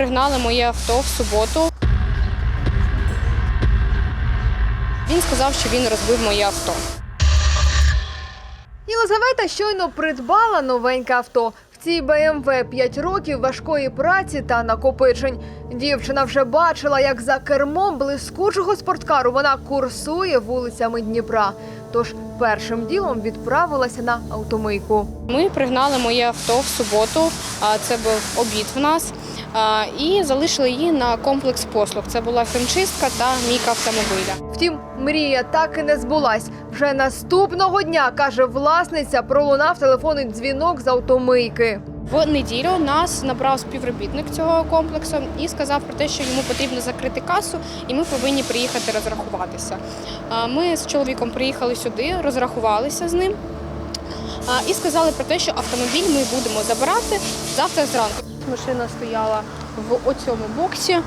пригнали моє авто в суботу. Він сказав, що він розбив моє авто. Єлизавета щойно придбала новеньке авто. В цій БМВ 5 років важкої праці та накопичень. Дівчина вже бачила, як за кермом блискучого спорткару вона курсує вулицями Дніпра. Тож першим ділом відправилася на автомийку. Ми пригнали моє авто в суботу. а, Це був обід в нас. І залишили її на комплекс послуг. Це була хімчистка та мійка автомобіля. Втім, мрія так і не збулась. Вже наступного дня каже власниця, пролунав телефонний дзвінок з автомийки. В неділю нас набрав співробітник цього комплексу і сказав про те, що йому потрібно закрити касу, і ми повинні приїхати розрахуватися. Ми з чоловіком приїхали сюди, розрахувалися з ним і сказали про те, що автомобіль ми будемо забирати завтра зранку. Машина стояла в оцьому боксі.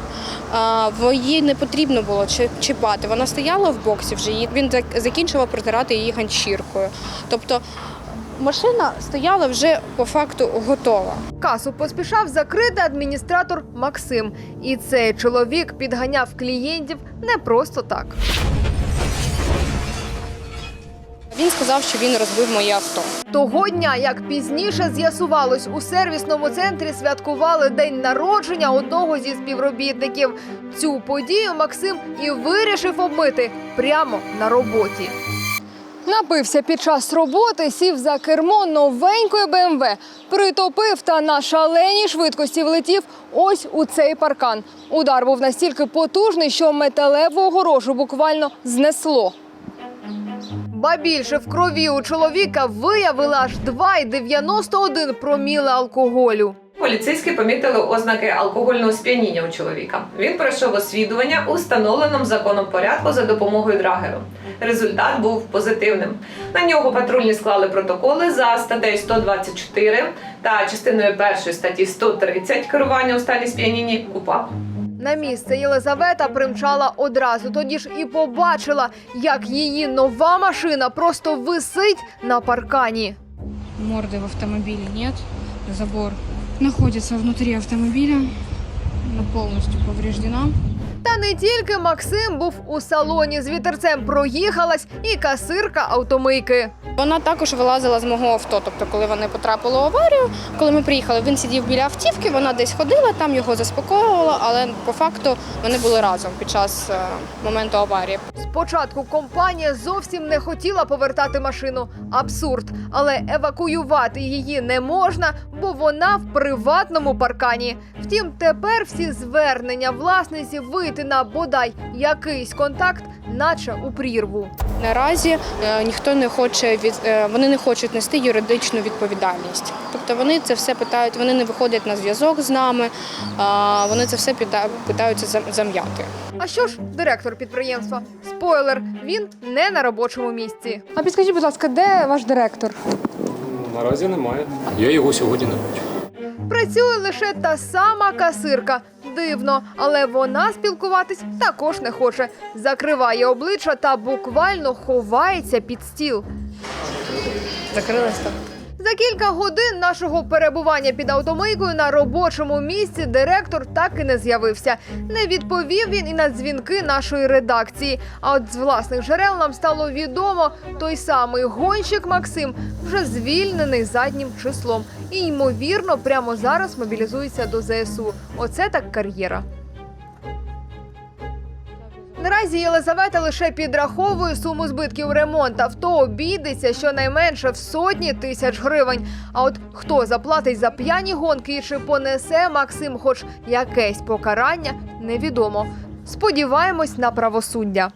в Її не потрібно було чіпати. Вона стояла в боксі вже. Він зак- закінчував протирати її ганчіркою. Тобто машина стояла вже по факту готова. Касу поспішав закрити адміністратор Максим. І цей чоловік підганяв клієнтів не просто так. Він сказав, що він розбив моє авто. Того дня, як пізніше з'ясувалось, у сервісному центрі святкували день народження одного зі співробітників. Цю подію Максим і вирішив обмити прямо на роботі. Напився під час роботи, сів за кермо новенької БМВ, притопив та на шаленій швидкості влетів ось у цей паркан. Удар був настільки потужний, що металеву огорожу буквально знесло. Ба більше в крові у чоловіка виявили аж 2,91 проміли алкоголю. Поліцейські помітили ознаки алкогольного сп'яніння у чоловіка. Він пройшов освідування у встановленому законом порядку за допомогою драгеру. Результат був позитивним. На нього патрульні склали протоколи за статтею 124 та частиною першої статті 130 керування у стані сп'яніння УПАП. На місце Єлизавета примчала одразу. Тоді ж і побачила, як її нова машина просто висить на паркані. Морди в автомобілі нет. Забор знаходиться внутрі автомобіля, повністю повреждена. Не тільки Максим був у салоні з вітерцем проїхалась і касирка автомийки. Вона також вилазила з мого авто. Тобто, коли вони потрапили в аварію, коли ми приїхали, він сидів біля автівки, вона десь ходила, там його заспокоювала, але по факту вони були разом під час е, моменту аварії. Спочатку компанія зовсім не хотіла повертати машину. Абсурд, але евакуювати її не можна, бо вона в приватному паркані. Втім, тепер всі звернення власниці вийти на бодай якийсь контакт, наче у прірву. Наразі е, ніхто не хоче від е, вони не хочуть нести юридичну відповідальність. Тобто вони це все питають, вони не виходять на зв'язок з нами, а вони це все пита- питаються зам'яти. А що ж, директор підприємства? Спойлер, він не на робочому місці. А підскажіть, будь ласка, де ваш директор? Наразі немає. Я його сьогодні не бачу. Працює лише та сама касирка. Дивно, але вона спілкуватись також не хоче. Закриває обличчя та буквально ховається під стіл. Закрилась так. За кілька годин нашого перебування під автомийкою на робочому місці директор так і не з'явився. Не відповів він і на дзвінки нашої редакції. А от з власних джерел нам стало відомо, той самий гонщик Максим вже звільнений заднім числом і ймовірно прямо зараз мобілізується до ЗСУ. Оце так кар'єра. Наразі Єлизавета лише підраховує суму збитків ремонт авто обійдеться щонайменше в сотні тисяч гривень. А от хто заплатить за п'яні гонки і чи понесе Максим хоч якесь покарання, невідомо. Сподіваємось на правосуддя.